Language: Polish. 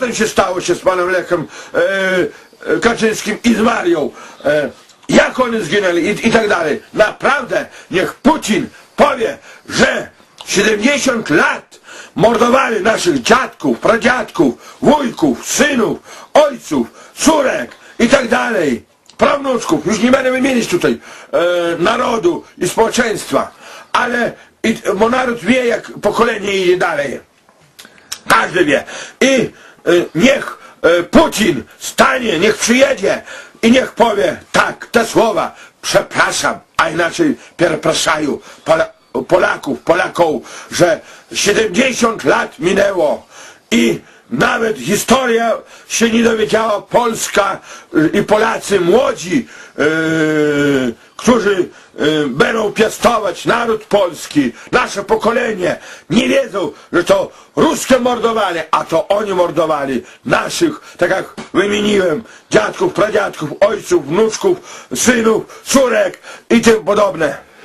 Co się stało się z panem Lechem e, e, Kaczyńskim i z Marią? E, jak oni zginęli i, i tak dalej. Naprawdę, niech Putin powie, że 70 lat mordowali naszych dziadków, pradziadków, wujków, synów, ojców, córek i tak dalej. Prawnuczków, już nie będę wymienić tutaj e, narodu i społeczeństwa, ale i, bo naród wie, jak pokolenie idzie dalej. Każdy wie. I niech y, Putin stanie, niech przyjedzie i niech powie tak, te słowa, przepraszam, a inaczej przepraszają Pola, Polaków, Polaków, że 70 lat minęło i nawet historia się nie dowiedziała, Polska y, i Polacy młodzi, yy, którzy y, będą piastować naród polski, nasze pokolenie, nie wiedzą, że to ruskie mordowanie, a to oni mordowali naszych, tak jak wymieniłem, dziadków, pradziadków, ojców, wnuczków, synów, córek i tym podobne.